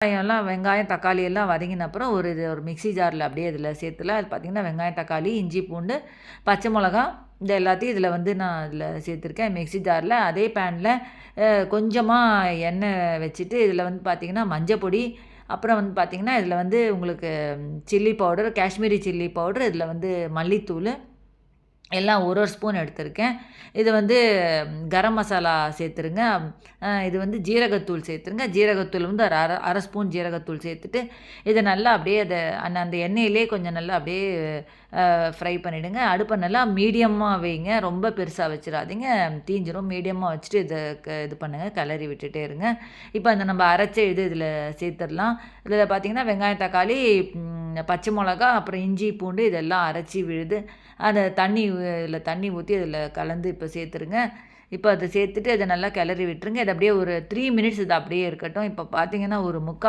வெங்காயம்லாம் வெங்காயம் தக்காளி எல்லாம் வதங்கின அப்புறம் ஒரு இது ஒரு மிக்ஸி ஜாரில் அப்படியே இதில் சேர்த்துல அது பார்த்திங்கன்னா வெங்காயம் தக்காளி இஞ்சி பூண்டு பச்சை மிளகா இது எல்லாத்தையும் இதில் வந்து நான் இதில் சேர்த்துருக்கேன். மிக்ஸி ஜாரில் அதே பேனில் கொஞ்சமாக எண்ணெய் வச்சுட்டு இதில் வந்து பார்த்திங்கன்னா மஞ்சள் பொடி அப்புறம் வந்து பார்த்திங்கன்னா இதில் வந்து உங்களுக்கு chilli powder Kashmiri chilli powder இதில் வந்து மல்லித்தூள் எல்லாம் ஒரு ஒரு ஸ்பூன் எடுத்திருக்கேன். இது வந்து கரம் மசாலா சேர்த்துருங்க. இது வந்து ஜீரகத்தூள் சேர்த்துருங்க. ஜீரகத்தூள் வந்து ஒரு அரை அரை ஸ்பூன் ஜீரகத்தூள் சேர்த்துட்டு இதை நல்லா அப்படியே அதை அந்த அந்த எண்ணெயிலே கொஞ்சம் நல்லா அப்படியே ஃப்ரை பண்ணிவிடுங்க அடுப்பை நல்லா மீடியமாக வைங்க. ரொம்ப பெருசாக வச்சிடாதீங்க. தீஞ்சிரும். மீடியமாக வச்சுட்டு இதை க இது பண்ணுங்கள் கிளறி விட்டுட்டே இருங்க. இப்போ அந்த நம்ம அரைச்ச இது இதில் சேர்த்துடலாம். இதில் பார்த்தீங்கன்னா வெங்காயம் தக்காளி பச்சை மிளகா அப்புறம் இஞ்சி பூண்டு இதெல்லாம் அரைச்சி விழுது அதை தண்ணி இதில் தண்ணி ஊற்றி அதில் கலந்து இப்போ சேர்த்துருங்க. இப்போ அதை சேர்த்துட்டு அதை நல்லா கிளறி விட்டுருங்க. இது அப்படியே ஒரு த்ரீ மினிட்ஸ் இது அப்படியே இருக்கட்டும். இப்போ பார்த்தீங்கன்னா ஒரு முக்கால்